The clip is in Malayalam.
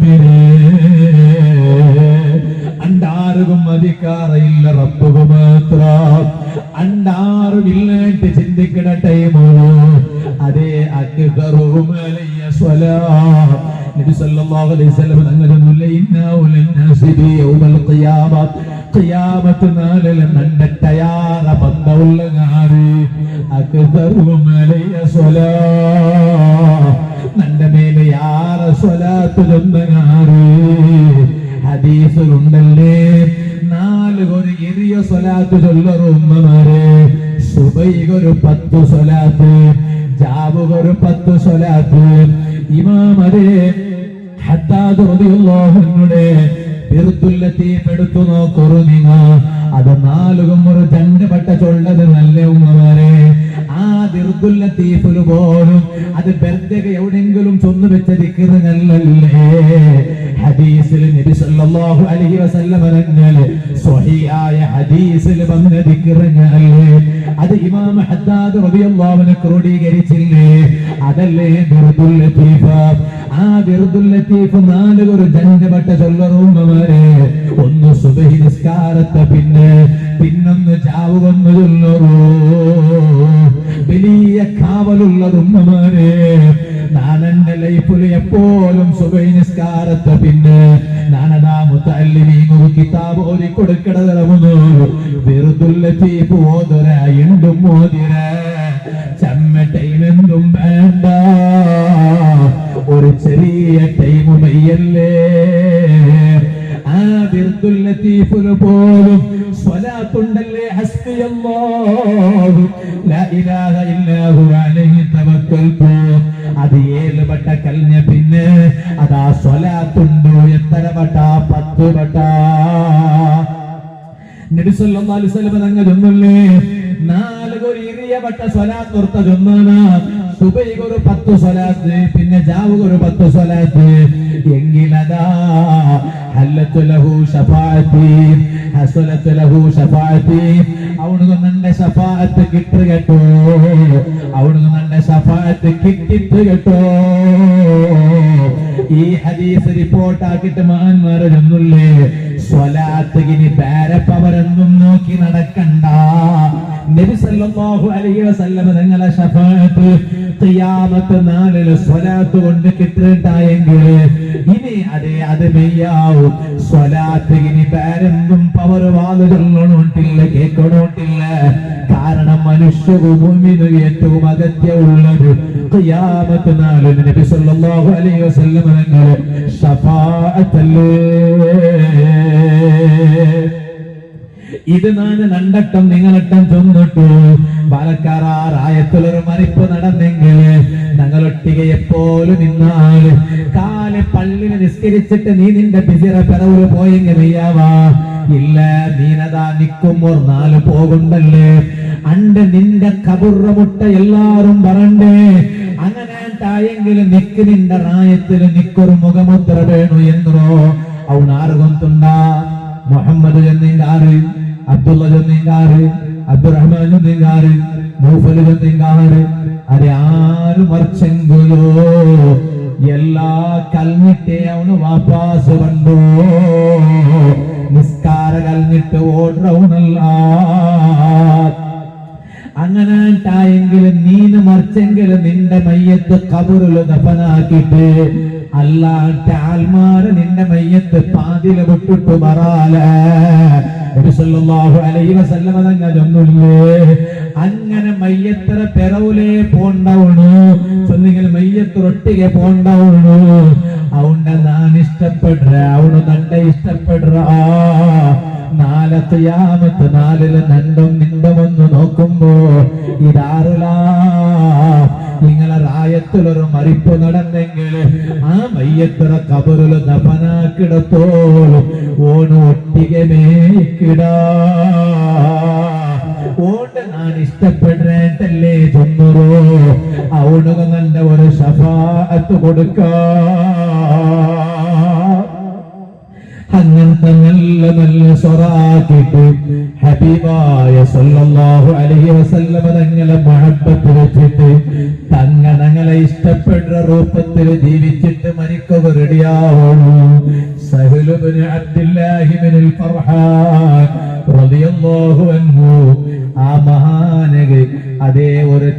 മുഅ്മിനേ അണ്ടാർക്കും അധികാരയില്ല റബ്ബുക്ക് മാത്രം. അണ്ടാറും ഇല്ലാണ്ട് ചിന്തിക്കണ ടൈമോ അതേ നബി സല്ലല്ലാഹു അലൈഹി വസല്ലം തങ്ങളുന്നില്ല ഇന്നാ ഉലന്നാസി ബി യൗമൽ ഖിയാമ. ഖിയാമത്ത് നാളിൽ നണ്ടട്ടയാറ ബന്ധമുള്ള നാട് അക്ബറും അലയ്യ സ്വലാം. നന്റെ മേലെ യാറ സ്വലാത്ത് ചൊന്നങ്ങാറ്. ഹദീസിലുണ്ടല്ലേ? നാല് ഒരു എരിയ സ്വലാത്ത് ചൊല്ലറുമ്മമാരെ സുബൈകൊരു പത്തു സ്വലാത്ത് ജാബുകൊരു പത്തു സ്വലാത്ത്. ഇമാമരെ ഹദ്ദാദ് റളിയല്ലാഹുവിനുടെ ബിർദുല്ലത്തീഫ് എടുത്തു നോക്കൊരു നിങ്ങ. അത് നാലുകും ഒരു രണ്ട് പട്ട ചൊള്ളത് നല്ല ഉമ്മമാരെ. ആ ബിർദുല്ലത്തീഫിൽ പോലും അത് ബർദക എവിടെങ്കിലും ചൊന്നു വെച്ച ദിക്റുകളല്ലേ ഹദീസിൽ നബി സല്ലല്ലാഹു അലൈഹി വസല്ലം പറഞ്ഞാൽ സ്വഹിയായ ഹദീസിൽ വന്ന ദിക്റുകളല്ലേ അത് ഇമാം ഹദ്ദാദ് റളിയല്ലാഹു അൻഹു ക്രോഡീകരിച്ചില്ലേ? അതല്ലേ ബിർദുൽ ലത്തീഫ് ആ ബിർദുൽ ലത്തീഫ് നാല് ഒരു ജഞ്ചപട്ട ചൊല്ലറുമ്മമാരെ ഒന്ന് സുബഹി നിസ്കാരത്തെ പിന്നെ പിന്നൊന്ന് ചാവ് വന്നു ചൊല്ലറൂ. കാവലുള്ളതുമ്മമാരെ നാനെന്റെ ലൈഫിൽ എപ്പോഴും സുബഹി നിസ്കാരത്തെ പിന്നെ നാനതാ മുത്തല്ലിമീങ്ങു കിതാബ് ഓതി ബിർദുൽ ലത്തീഫ് ഓതുര ഇണ്ടും ഓതിര ചമ്മ വേണ്ട. ഒരു ചെറിയ ടൈം മയ്യല്ലേ. ആ ലത്തീഫിന് പോലും സ്വലാത്തുണ്ടല്ലേ. ഹസ്ബിയല്ലാഹു. ലാ ഇലാഹ ഇല്ലാഹു അലൈഹി തവക്കൽതു അത് ഏഴ് വട്ട കഴിഞ്ഞ പിന്നെ അതാ സ്വലാത്തുണ്ടോ. എത്ര വട്ട? പത്ത് വട്ട. നബി സല്ലല്ലാഹു അലൈഹി വസല്ലം തങ്ങൾ നാല് ഇറിയ വട്ട സ്വലാത്ത് ഓർത്ത ചൊന്നാണ്. സുബൈക്ക് ഒരു പത്ത് സ്വലാത്ത് പിന്നെ ജാവുക ഒരു പത്ത് സ്വലാത്ത്. എങ്കിലതാ ഹല്ലത്തു ലഹു ഷഫാഅത്തി ഷഫാഅത്തി കിട്ടു ഷഫാഅത്ത് കേട്ടോ. ഈ ഹദീസ് റിപ്പോർട്ട് പേരപ്പവരൊന്നും നോക്കി നടക്കണ്ട. നബി സല്ലല്ലാഹു അലൈഹി ഖിയാമത്ത് നാളിൽ സ്വലാത്ത് കൊണ്ട് ഇനി അതെ സ്വലാത്ത് ഇനി പവർ കാരണം മനുഷ്യ ഭൂമിന് ഏറ്റവും അഗത്യമുള്ളത് ഖിയാമത്ത് നാളിൽ നബി സല്ലല്ലാഹു അലൈഹി വസല്ലം ഷഫാഅത്തല്ലേ. ഇത് നാല് രണ്ടട്ടം നിങ്ങളട്ടം ചൊന്നിട്ടു. പാലക്കാറായത്തിലൊരു മറിപ്പ് നടന്നെങ്കിൽ ഞങ്ങളൊട്ടിക എപ്പോലും നിന്നാൽ കാൽ പള്ളിന് നിസ്കരിച്ചിട്ട് നീ നിന്റെ ബിസിറ പിറവിൽ പോയെങ്കിൽ വയ്യാവാ. ഇല്ല നീനതാ നിക്കുമ്പോൾ നാല് പോകുണ്ടല്ലേ. അണ്ട് നിന്റെ കബുറ മുട്ട എല്ലാരും പറണ്ടേ. അങ്ങനെ ായെങ്കിൽ നിക്ക് നിന്റെ റായത്തിൽ നിക്കൊരു മുഖമുദ്ര വേണു എന്നോ അവൻ ആറ് കൊന്തുണ്ടാ മുഹമ്മദ് ചെന്നിങ്കാറ് അബ്ദുള്ള ചെന്നിങ്കാറ് അബ്ദുറഹ്മാൻ ചെന്നിങ്കാറ് മൂഫൽ ചെന്നിങ്കാറ് ആര് മറിച്ചെങ്കിലോ എല്ലാ കൽഞ്ഞിട്ടേ അവന് വാപ്പാസ് കണ്ടോ? നിസ്കാര കൽഞ്ഞിട്ട് ഓടുന്നല്ല അങ്ങനെ ായെങ്കിലും നീന് മറിച്ചെങ്കിലും നിന്റെ മയ്യത്ത് കബറിൽ ദഫനാക്കിട്ട് അല്ലാട്ട് ആൽമാര് നിന്റെ മയ്യത്ത് പാതില വിട്ടിട്ട് മറാല ചൊന്നില്ലേ അങ്ങനെ മയ്യത്തര പെറവുലേ പോണ്ടാവണു ചെന്നെങ്കിൽ മയ്യത്തൊരൊട്ടികെ പോണ്ടാവണു അവണ്ട ഞാൻ ഇഷ്ടപ്പെടുക അവണു നണ്ട ഇഷ്ടപ്പെടുക നാലത്തെ യാമത്ത് നാലിൽ നണ്ടും നിണ്ടും ഒന്ന് നോക്കുമ്പോ ഇതാറിലാ നിങ്ങളെ മരിപ്പ് നടന്നെങ്കിൽ ആ മയ്യത്തിറ കബറിൽ ദഫനാക്കിടത്തോളും ഓണ് ഒട്ടികമേ ഓണ്ട് ഞാൻ ഇഷ്ടപ്പെടുന്നല്ലേ ചൊന്നുറോ? അവണുക നല്ല ഒരു ഷഫാഅത്ത് കൊടുക്ക. അങ്ങനത്തെ നല്ല നല്ല സ്വറാക്കിട്ട് ഹബീബായ സല്ലല്ലാഹു അലൈഹി വസല്ലമ തങ്ങളെ മഹബത്ത് വെച്ചിട്ട് തങ്ങ ഇഷ്ടപ്പെട്ട രൂപത്തിൽ ജീവിച്ചിട്ട് മരിക്കുക റെഡിയാവുള്ളൂ സഹലുബിന് അബ്ദുല്ലാഹിബിനുൽ ഫർഹാൻ റളിയല്ലാഹു അൻഹു. ആ മഹാനഗ അതേ ഒരു